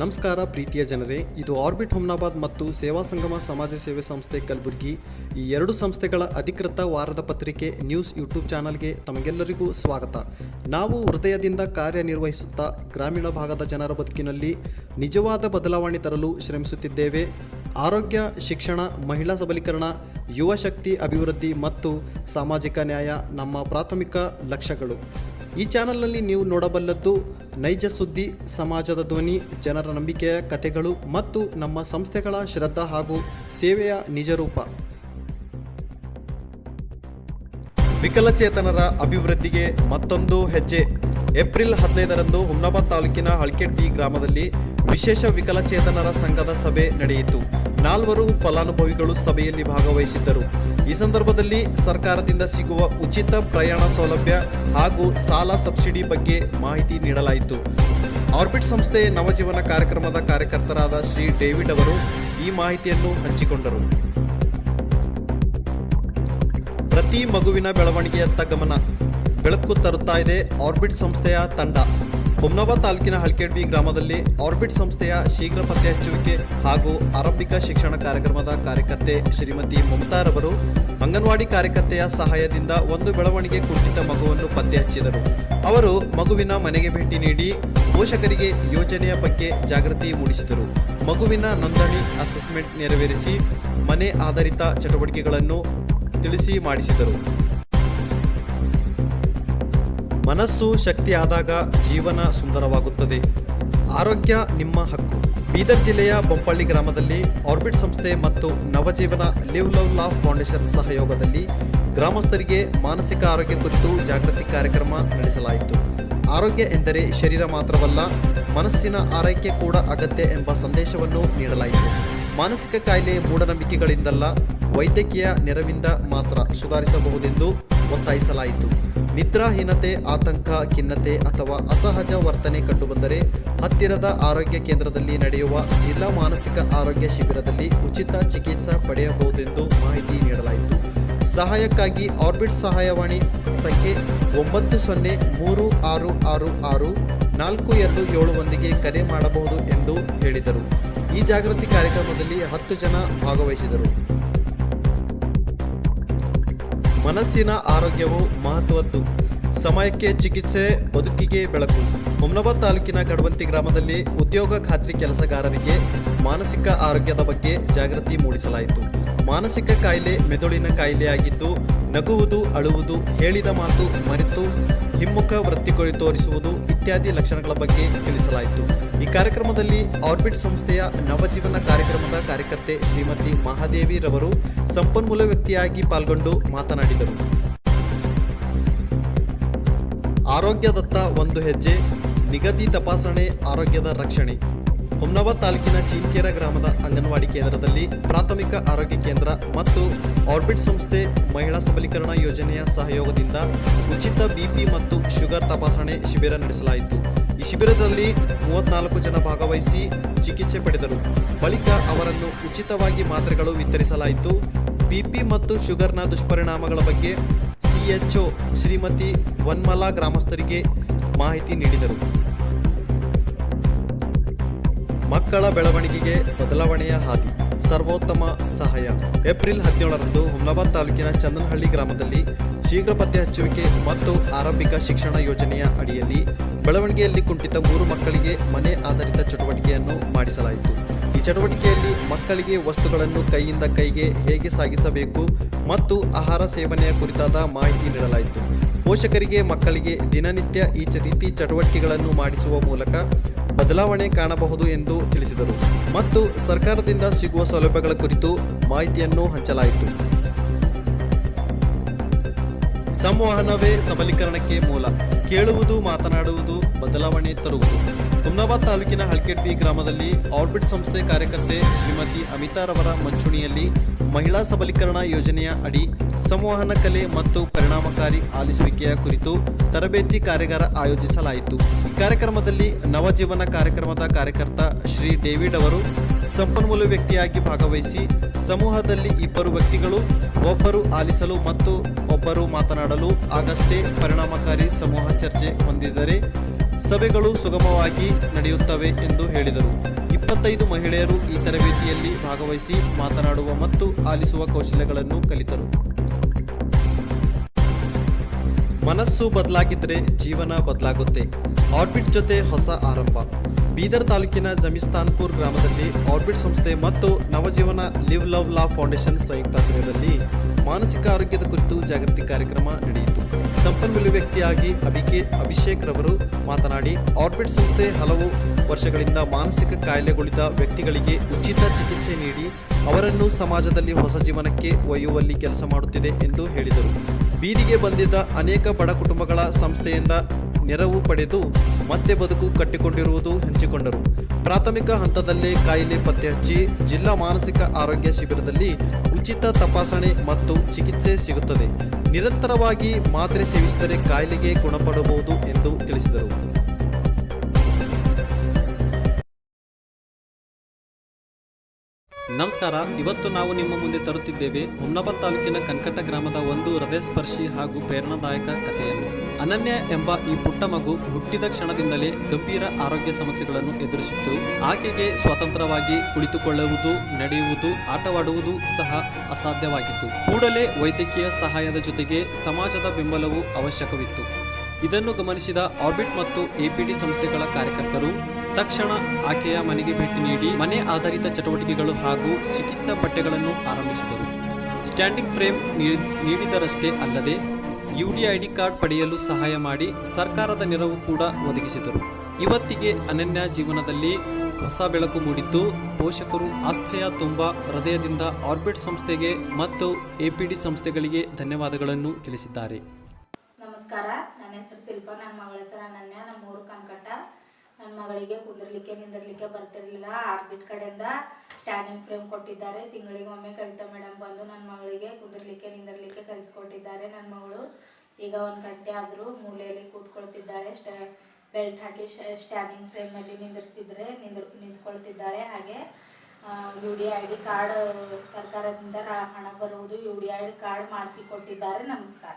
ನಮಸ್ಕಾರ ಪ್ರೀತಿಯ ಜನರೇ, ಇದು ಆರ್ಬಿಟ್ ಹುಮ್ನಾಬಾದ್ ಮತ್ತು ಸೇವಾ ಸಂಗಮ ಸಮಾಜ ಸೇವೆ ಸಂಸ್ಥೆ ಕಲಬುರಗಿ. ಈ ಎರಡು ಸಂಸ್ಥೆಗಳ ಅಧಿಕೃತ ವಾರದ ಪತ್ರಿಕೆ ನ್ಯೂಸ್ ಯೂಟ್ಯೂಬ್ ಚಾನಲ್ಗೆ ತಮಗೆಲ್ಲರಿಗೂ ಸ್ವಾಗತ. ನಾವು ಹೃದಯದಿಂದ ಕಾರ್ಯನಿರ್ವಹಿಸುತ್ತಾ ಗ್ರಾಮೀಣ ಭಾಗದ ಜನರ ಬದುಕಿನಲ್ಲಿ ನಿಜವಾದ ಬದಲಾವಣೆ ತರಲು ಶ್ರಮಿಸುತ್ತಿದ್ದೇವೆ. ಆರೋಗ್ಯ, ಶಿಕ್ಷಣ, ಮಹಿಳಾ ಸಬಲೀಕರಣ, ಯುವ ಶಕ್ತಿ, ಅಭಿವೃದ್ಧಿ ಮತ್ತು ಸಾಮಾಜಿಕ ನ್ಯಾಯ ನಮ್ಮ ಪ್ರಾಥಮಿಕ ಲಕ್ಷ್ಯಗಳು. ಈ ಚಾನಲ್ನಲ್ಲಿ ನೀವು ನೋಡಬಲ್ಲದ್ದು ನೈಜ ಸುದ್ದಿ, ಸಮಾಜದ ಧ್ವನಿ, ಜನರ ನಂಬಿಕೆಯ ಕಥೆಗಳು ಮತ್ತು ನಮ್ಮ ಸಂಸ್ಥೆಗಳ ಶ್ರದ್ಧಾ ಹಾಗೂ ಸೇವೆಯ ನಿಜರೂಪ ವಿಕಲಚೇತನರ ಅಭಿವೃದ್ಧಿಗೆ ಮತ್ತೊಂದು ಹೆಜ್ಜೆ. ಏಪ್ರಿಲ್ ಹದಿನೈದರಂದು ಹುಮ್ನಾಬಾದ್ ತಾಲೂಕಿನ ಹಳ್ಕೆಟ್ಟಿ ಗ್ರಾಮದಲ್ಲಿ ವಿಶೇಷ ವಿಕಲಚೇತನರ ಸಂಘದ ಸಭೆ ನಡೆಯಿತು. ನಾಲ್ವರು ಫಲಾನುಭವಿಗಳು ಸಭೆಯಲ್ಲಿ ಭಾಗವಹಿಸಿದ್ದರು. ಈ ಸಂದರ್ಭದಲ್ಲಿ ಸರ್ಕಾರದಿಂದ ಸಿಗುವ ಉಚಿತ ಪ್ರಯಾಣ ಸೌಲಭ್ಯ ಹಾಗೂ ಸಾಲ ಸಬ್ಸಿಡಿ ಬಗ್ಗೆ ಮಾಹಿತಿ ನೀಡಲಾಯಿತು. ಆರ್ಬಿಟ್ ಸಂಸ್ಥೆ ನವಜೀವನ ಕಾರ್ಯಕ್ರಮದ ಕಾರ್ಯಕರ್ತರಾದ ಶ್ರೀ ಡೇವಿಡ್ ಅವರು ಈ ಮಾಹಿತಿಯನ್ನು ಹಂಚಿಕೊಂಡರು. ಪ್ರತಿ ಮಗುವಿನ ಬೆಳವಣಿಗೆಯತ್ತ ಗಮನ. ಬೆಳಕು ತರುತ್ತಾ ಇದೆ ಆರ್ಬಿಟ್ ಸಂಸ್ಥೆಯ ತಂಡ. ಹುಮ್ನಾಬಾದ್ ತಾಲೂಕಿನ ಹಳ್ಕೆಡ್ಬಿ ಗ್ರಾಮದಲ್ಲಿ ಆರ್ಬಿಟ್ ಸಂಸ್ಥೆಯ ಶೀಘ್ರ ಪತ್ತೆ ಹಚ್ಚುವಿಕೆ ಹಾಗೂ ಆರಂಭಿಕ ಶಿಕ್ಷಣ ಕಾರ್ಯಕ್ರಮದ ಕಾರ್ಯಕರ್ತೆ ಶ್ರೀಮತಿ ಮಮತಾರವರು ಅಂಗನವಾಡಿ ಕಾರ್ಯಕರ್ತೆಯ ಸಹಾಯದಿಂದ ಒಂದು ಬೆಳವಣಿಗೆ ಕುಂಠಿತ ಮಗುವನ್ನು ಪತ್ತೆ ಹಚ್ಚಿದರು ಅವರು ಮಗುವಿನ ಮನೆಗೆ ಭೇಟಿ ನೀಡಿ ಪೋಷಕರಿಗೆ ಯೋಜನೆಯ ಬಗ್ಗೆ ಜಾಗೃತಿ ಮೂಡಿಸಿದರು. ಮಗುವಿನ ನೋಂದಣಿ ಅಸೆಸ್ಮೆಂಟ್ ನೆರವೇರಿಸಿ ಮನೆ ಆಧಾರಿತ ಚಟುವಟಿಕೆಗಳನ್ನು ತಿಳಿಸಿ ಮಾಡಿಸಿದರು. ಮನಸ್ಸು ಶಕ್ತಿಯಾದಾಗ ಜೀವನ ಸುಂದರವಾಗುತ್ತದೆ. ಆರೋಗ್ಯ ನಿಮ್ಮ ಹಕ್ಕು. ಬೀದರ್ ಜಿಲ್ಲೆಯ ಬೊಂಪಳ್ಳಿ ಗ್ರಾಮದಲ್ಲಿ ಆರ್ಬಿಟ್ ಸಂಸ್ಥೆ ಮತ್ತು Navajeevana live love laugh foundation ಸಹಯೋಗದಲ್ಲಿ ಗ್ರಾಮಸ್ಥರಿಗೆ ಮಾನಸಿಕ ಆರೋಗ್ಯ ಕುರಿತು ಜಾಗೃತಿ ಕಾರ್ಯಕ್ರಮ ನಡೆಸಲಾಯಿತು. ಆರೋಗ್ಯ ಎಂದರೆ ಶರೀರ ಮಾತ್ರವಲ್ಲ, ಮನಸ್ಸಿನ ಆರೈಕೆ ಕೂಡ ಅಗತ್ಯ ಎಂಬ ಸಂದೇಶವನ್ನು ನೀಡಲಾಯಿತು. ಮಾನಸಿಕ ಕಾಯಿಲೆ ಮೂಢನಂಬಿಕೆಗಳಿಂದಲ್ಲ ವೈದ್ಯಕೀಯ ನೆರವಿಂದ ಮಾತ್ರ ಸುಧಾರಿಸಬಹುದೆಂದು ಒತ್ತಾಯಿಸಲಾಯಿತು. ನಿದ್ರಾಹೀನತೆ, ಆತಂಕ, ಖಿನ್ನತೆ ಅಥವಾ ಅಸಹಜ ವರ್ತನೆ ಕಂಡುಬಂದರೆ ಹತ್ತಿರದ ಆರೋಗ್ಯ ಕೇಂದ್ರದಲ್ಲಿ ನಡೆಯುವ ಜಿಲ್ಲಾ ಮಾನಸಿಕ ಆರೋಗ್ಯ ಶಿಬಿರದಲ್ಲಿ ಉಚಿತ ಚಿಕಿತ್ಸೆ ಪಡೆಯಬಹುದೆಂದು ಮಾಹಿತಿ ನೀಡಲಾಯಿತು. ಸಹಾಯಕ್ಕಾಗಿ ಆರ್ಬಿಟ್ ಸಹಾಯವಾಣಿ ಸಂಖ್ಯೆ ಒಂಬತ್ತು ಸೊನ್ನೆ ಮೂರು ಆರು ಆರು ಆರು ನಾಲ್ಕು ಎರಡು ಏಳು ಒಂದಿಗೆ ಕರೆ ಮಾಡಬಹುದು ಎಂದು ಹೇಳಿದರು. ಈ ಜಾಗೃತಿ ಕಾರ್ಯಕ್ರಮದಲ್ಲಿ ಹತ್ತು ಜನ ಭಾಗವಹಿಸಿದರು. ಮನಸ್ಸಿನ ಆರೋಗ್ಯವು ಮಹತ್ವದ್ದು. ಸಮಯಕ್ಕೆ ಚಿಕಿತ್ಸೆ, ಬದುಕಿಗೆ ಬೆಳಕು. ಹುಮ್ನಾಬಾದ್ ತಾಲೂಕಿನ ಕಡವಂತಿ ಗ್ರಾಮದಲ್ಲಿ ಉದ್ಯೋಗ ಖಾತ್ರಿ ಕೆಲಸಗಾರರಿಗೆ ಮಾನಸಿಕ ಆರೋಗ್ಯದ ಬಗ್ಗೆ ಜಾಗೃತಿ ಮೂಡಿಸಲಾಯಿತು. ಮಾನಸಿಕ ಕಾಯಿಲೆ ಮೆದುಳಿನ ಕಾಯಿಲೆಯಾಗಿದ್ದು, ನಗುವುದು, ಅಳುವುದು, ಹೇಳಿದ ಮಾತು ಮರೆತು ಹಿಮ್ಮುಖ ವೃತ್ತಿಗೊಳಿ ತೋರಿಸುವುದು ಇತ್ಯಾದಿ ಲಕ್ಷಣಗಳ ಬಗ್ಗೆ ತಿಳಿಸಲಾಯಿತು. ಈ ಕಾರ್ಯಕ್ರಮದಲ್ಲಿ ಆರ್ಬಿಟ್ ಸಂಸ್ಥೆಯ ನವಜೀವನ ಕಾರ್ಯಕ್ರಮದ ಕಾರ್ಯಕರ್ತೆ ಶ್ರೀಮತಿ ಮಹಾದೇವಿ ರವರು ಸಂಪನ್ಮೂಲ ವ್ಯಕ್ತಿಯಾಗಿ ಪಾಲ್ಗೊಂಡು ಮಾತನಾಡಿದರು. ಆರೋಗ್ಯದತ್ತ ಒಂದು ಹೆಜ್ಜೆ, ನಿಗದಿ ತಪಾಸಣೆ, ಆರೋಗ್ಯದ ರಕ್ಷಣೆ. ಹುಮ್ನಾಬಾದ್ ತಾಲೂಕಿನ ಚೀನ್ಕೇರ ಗ್ರಾಮದ ಅಂಗನವಾಡಿ ಕೇಂದ್ರದಲ್ಲಿ ಪ್ರಾಥಮಿಕ ಆರೋಗ್ಯ ಕೇಂದ್ರ ಮತ್ತು ಆರ್ಬಿಟ್ ಸಂಸ್ಥೆ ಮಹಿಳಾ ಸಬಲೀಕರಣ ಯೋಜನೆಯ ಸಹಯೋಗದಿಂದ ಉಚಿತ ಬಿಪಿ ಮತ್ತು ಶುಗರ್ ತಪಾಸಣೆ ಶಿಬಿರ ನಡೆಸಲಾಯಿತು. ಈ ಶಿಬಿರದಲ್ಲಿ ಮೂವತ್ನಾಲ್ಕು ಜನ ಭಾಗವಹಿಸಿ ಚಿಕಿತ್ಸೆ ಪಡೆದರು. ಬಳಿಕ ಅವರನ್ನು ಉಚಿತವಾಗಿ ಮಾತ್ರೆಗಳು ವಿತರಿಸಲಾಯಿತು. ಬಿಪಿ ಮತ್ತು ಶುಗರ್ನ ದುಷ್ಪರಿಣಾಮಗಳ ಬಗ್ಗೆ ಸಿಎಚ್ಒ ಶ್ರೀಮತಿ ವನ್ಮಲಾ ಗ್ರಾಮಸ್ಥರಿಗೆ ಮಾಹಿತಿ ನೀಡಿದರು. ಮಕ್ಕಳ ಬೆಳವಣಿಗೆಗೆ ಬದಲಾವಣೆಯ ಹಾದಿ, ಸರ್ವೋತ್ತಮ ಸಹಾಯ. ಏಪ್ರಿಲ್ ಹದಿನೇಳರಂದು ಹುಮ್ನಾಬಾದ್ ತಾಲೂಕಿನ ಚಂದನಹಳ್ಳಿ ಗ್ರಾಮದಲ್ಲಿ ಶೀಘ್ರ ಪತ್ತೆ ಹಚ್ಚುವಿಕೆ ಮತ್ತು ಆರಂಭಿಕ ಶಿಕ್ಷಣ ಯೋಜನೆಯ ಅಡಿಯಲ್ಲಿ ಬೆಳವಣಿಗೆಯಲ್ಲಿ ಕುಂಠಿತ ಮೂರು ಮಕ್ಕಳಿಗೆ ಮನೆ ಆಧಾರಿತ ಚಟುವಟಿಕೆಯನ್ನು ಮಾಡಿಸಲಾಯಿತು. ಈ ಚಟುವಟಿಕೆಯಲ್ಲಿ ಮಕ್ಕಳಿಗೆ ವಸ್ತುಗಳನ್ನು ಕೈಯಿಂದ ಕೈಗೆ ಹೇಗೆ ಸಾಗಿಸಬೇಕು ಮತ್ತು ಆಹಾರ ಸೇವನೆಯ ಕುರಿತಾದ ಮಾಹಿತಿ ನೀಡಲಾಯಿತು. ಪೋಷಕರಿಗೆ ಮಕ್ಕಳಿಗೆ ದಿನನಿತ್ಯ ಈ ರೀತಿ ಚಟುವಟಿಕೆಗಳನ್ನು ಮಾಡಿಸುವ ಮೂಲಕ ಬದಲಾವಣೆ ಕಾಣಬಹುದು ಎಂದು ತಿಳಿಸಿದರು. ಮತ್ತು ಸರ್ಕಾರದಿಂದ ಸಿಗುವ ಸೌಲಭ್ಯಗಳ ಕುರಿತು ಮಾಹಿತಿಯನ್ನು ಹಂಚಲಾಯಿತು. ಸಂವಹನವೇ ಸಬಲೀಕರಣಕ್ಕೆ ಮೂಲ. ಕೇಳುವುದು, ಮಾತನಾಡುವುದು, ಬದಲಾವಣೆ ತರುವುದು. ಹುಮ್ನಾಬಾದ್ ತಾಲೂಕಿನ ಹಳ್ಕೆಡ್ಬಿ ಗ್ರಾಮದಲ್ಲಿ ಆರ್ಬಿಟ್ ಸಂಸ್ಥೆ ಕಾರ್ಯಕರ್ತೆ ಶ್ರೀಮತಿ ಅಮಿತಾರವರ ಮಂಚೂಣಿಯಲ್ಲಿ ಮಹಿಳಾ ಸಬಲೀಕರಣ ಯೋಜನೆಯ ಅಡಿ ಸಂವಹನ ಕಲೆ ಮತ್ತು ಪರಿಣಾಮಕಾರಿ ಆಲಿಸುವಿಕೆಯ ಕುರಿತು ತರಬೇತಿ ಕಾರ್ಯಾಗಾರ ಆಯೋಜಿಸಲಾಯಿತು. ಈ ಕಾರ್ಯಕ್ರಮದಲ್ಲಿ ನವಜೀವನ ಕಾರ್ಯಕ್ರಮದ ಕಾರ್ಯಕರ್ತ ಶ್ರೀ ಡೇವಿಡ್ ಅವರು ಸಂಪನ್ಮೂಲ ವ್ಯಕ್ತಿಯಾಗಿ ಭಾಗವಹಿಸಿ ಸಮೂಹದಲ್ಲಿ ಇಬ್ಬರು ವ್ಯಕ್ತಿಗಳು ಒಬ್ಬರು ಆಲಿಸಲು ಮತ್ತು ಒಬ್ಬರು ಮಾತನಾಡಲು ಆಗಷ್ಟೇ ಪರಿಣಾಮಕಾರಿ ಸಮೂಹ ಚರ್ಚೆ ಹೊಂದಿದರೆ ಸಭೆಗಳು ಸುಗಮವಾಗಿ ನಡೆಯುತ್ತವೆ ಎಂದು ಹೇಳಿದರು. ಇಪ್ಪತ್ತೈದು ಮಹಿಳೆಯರು ಈ ತರಬೇತಿಯಲ್ಲಿ ಭಾಗವಹಿಸಿ ಮಾತನಾಡುವ ಮತ್ತು ಆಲಿಸುವ ಕೌಶಲ್ಯಗಳನ್ನು ಕಲಿತರು. ಮನಸ್ಸು ಬದಲಾಗಿದ್ರೆ ಜೀವನ ಬದಲಾಗುತ್ತೆ. ಆರ್ಬಿಟ್ ಜೊತೆ ಹೊಸ ಆರಂಭ. ಬೀದರ್ ತಾಲೂಕಿನ ಜಮಿಸ್ತಾನ್ಪುರ್ ಗ್ರಾಮದಲ್ಲಿ ಆರ್ಬಿಟ್ ಸಂಸ್ಥೆ ಮತ್ತು Navajeevana live love laugh foundation ಸಂಯುಕ್ತಾಶ್ರಯದಲ್ಲಿ ಮಾನಸಿಕ ಆರೋಗ್ಯದ ಕುರಿತು ಜಾಗೃತಿ ಕಾರ್ಯಕ್ರಮ ನಡೆಯಿತು. ಸಂಪನ್ಮೂಲ ವ್ಯಕ್ತಿಯಾಗಿ ಅಭಿಕೆ ಅಭಿಷೇಕ್ ರವರು ಮಾತನಾಡಿ, ಆರ್ಬಿಟ್ ಸಂಸ್ಥೆ ಹಲವು ವರ್ಷಗಳಿಂದ ಮಾನಸಿಕ ಕಾಯಿಲೆಗೊಳಿದ ವ್ಯಕ್ತಿಗಳಿಗೆ ಉಚಿತ ಚಿಕಿತ್ಸೆ ನೀಡಿ, ಅವರನ್ನು ಸಮಾಜದಲ್ಲಿ ಹೊಸ ಜೀವನಕ್ಕೆ ಒಯ್ಯುವಲ್ಲಿ ಕೆಲಸ ಮಾಡುತ್ತಿದೆ ಎಂದು ಹೇಳಿದರು. ಬೀದಿಗೆ ಬಂದಿದ್ದ ಅನೇಕ ಬಡ ಕುಟುಂಬಗಳ ಸಂಸ್ಥೆಯಿಂದ ನೆರವು ಪಡೆದು ಮತ್ತೆ ಬದುಕು ಕಟ್ಟಿಕೊಂಡಿರುವುದು ಹಂಚಿಕೊಂಡರು. ಪ್ರಾಥಮಿಕ ಹಂತದಲ್ಲೇ ಕಾಯಿಲೆ ಪತ್ತೆ ಹಚ್ಚಿ ಜಿಲ್ಲಾ ಮಾನಸಿಕ ಆರೋಗ್ಯ ಶಿಬಿರದಲ್ಲಿ ಉಚಿತ ತಪಾಸಣೆ ಮತ್ತು ಚಿಕಿತ್ಸೆ ಸಿಗುತ್ತದೆ. ನಿರಂತರವಾಗಿ ಮಾತ್ರೆ ಸೇವಿಸಿದರೆ ಕಾಯಿಲೆಗೆ ಗುಣಪಡಬಹುದು ಎಂದು ತಿಳಿಸಿದರು. ನಮಸ್ಕಾರ, ಇವತ್ತು ನಾವು ನಿಮ್ಮ ಮುಂದೆ ತರುತ್ತಿದ್ದೇವೆ ಹೊನ್ನಪ್ಪ ತಾಲೂಕಿನ ಕನ್ಕಟ್ಟ ಗ್ರಾಮದ ಒಂದು ಹೃದಯಸ್ಪರ್ಶಿ ಹಾಗೂ ಪ್ರೇರಣಾದಾಯಕ ಕಥೆಯನ್ನು. ಅನನ್ಯ ಎಂಬ ಈ ಪುಟ್ಟ ಮಗು ಹುಟ್ಟಿದ ಕ್ಷಣದಿಂದಲೇ ಗಂಭೀರ ಆರೋಗ್ಯ ಸಮಸ್ಯೆಗಳನ್ನು ಎದುರಿಸಿತ್ತು ಆಕೆಗೆ ಸ್ವತಂತ್ರವಾಗಿ ಕುಳಿತುಕೊಳ್ಳುವುದು, ನಡೆಯುವುದು, ಆಟವಾಡುವುದು ಸಹ ಅಸಾಧ್ಯವಾಗಿತ್ತು. ಕೂಡಲೇ ವೈದ್ಯಕೀಯ ಸಹಾಯದ ಜೊತೆಗೆ ಸಮಾಜದ ಬೆಂಬಲವೂ ಅವಶ್ಯಕವಿತ್ತು. ಇದನ್ನು ಗಮನಿಸಿದ ಆರ್ಬಿಟ್ ಮತ್ತು ಎಪಿಡಿ ಸಂಸ್ಥೆಗಳ ಕಾರ್ಯಕರ್ತರು, ತಕ್ಷಣ ಆಕೆಯ ಮನೆಗೆ ಭೇಟಿ ನೀಡಿ ಮನೆ ಆಧಾರಿತ ಚಟುವಟಿಕೆಗಳು ಹಾಗೂ ಚಿಕಿತ್ಸಾ ಪಠ್ಯಗಳನ್ನು ಆರಂಭಿಸಿದರು. ಸ್ಟ್ಯಾಂಡಿಂಗ್ ಫ್ರೇಮ್ ನೀಡಿ- ನೀಡಿದರಷ್ಟೇ ಅಲ್ಲದೆ ಯುಡಿಐಡಿ ಕಾರ್ಡ್ ಪಡೆಯಲು ಸಹಾಯ ಮಾಡಿ ಸರ್ಕಾರದ ನೆರವು ಕೂಡ ಒದಗಿಸಿದರು. ಇವತ್ತಿಗೆ ಅನನ್ಯ ಜೀವನದಲ್ಲಿ ಹೊಸ ಬೆಳಕು ಮೂಡಿದ್ದು, ಪೋಷಕರು ಆಸ್ಥೆಯ ತುಂಬ ಹೃದಯದಿಂದ ಆರ್ಬಿಟ್ ಸಂಸ್ಥೆಗೆ ಮತ್ತು ಎಪಿಡಿ ಸಂಸ್ಥೆಗಳಿಗೆ ಧನ್ಯವಾದಗಳನ್ನು ತಿಳಿಸಿದ್ದಾರೆ. ನಮಸ್ಕಾರ, ನನ್ನ ಹೆಸರು ಶಿಲ್ಪ, ನನ್ನ ಮಗಳ ಹೆಸರು ಅನನ್ಯ ನಮ್ಮ ಊರು ಕಂಕಟ ನನ್ನ ಮಗಳಿಗೆ ಕುಂದಿರ್ಲಿಕ್ಕೆ, ನಿಂದಿರ್ಲಿಕ್ಕೆ ಬರ್ತಿರ್ಲಿಲ್ಲ, ಆರ್ಬಿಟ್ ಕಡೆಯಿಂದ ಸ್ಟ್ಯಾಂಡಿಂಗ್ ಫ್ರೇಮ್ ಕೊಟ್ಟಿದ್ದಾರೆ. ತಿಂಗಳಿಗೆ ಒಮ್ಮೆ ಕವಿತಾ ಮೇಡಮ್ ಬಂದು ನನ್ನ ಮಗಳಿಗೆ ಕುಂದಿರ್ಲಿಕ್ಕೆ, ನಿಂದಿರ್ಲಿಕ್ಕೆ ಕಲಿಸ್ಕೊಟ್ಟಿದ್ದಾರೆ. ನನ್ನ ಮಗಳು ಈಗ ಒಂದು ಗಂಟೆ ಆದರೂ ಮೂಲೆಯಲ್ಲಿ ಕೂತ್ಕೊಳ್ತಿದ್ದಾಳೆ. ಸ್ಟ್ಯಾ ಬೆಲ್ಟ್ ಹಾಕಿ ಸ್ಟ್ಯಾಂಡಿಂಗ್ ಫ್ರೇಮಲ್ಲಿ ನಿಂದಿರ್ಸಿದ್ರೆ ನಿಂದ್ರ, ನಿಂತ್ಕೊಳ್ತಿದ್ದಾಳೆ. ಹಾಗೆ U D I D card ಸರ್ಕಾರದಿಂದ ಹಣ ಬರುವುದು U D I D card ಮಾಡಿಸಿ ಕೊಟ್ಟಿದ್ದಾರೆ. ನಮಸ್ಕಾರ.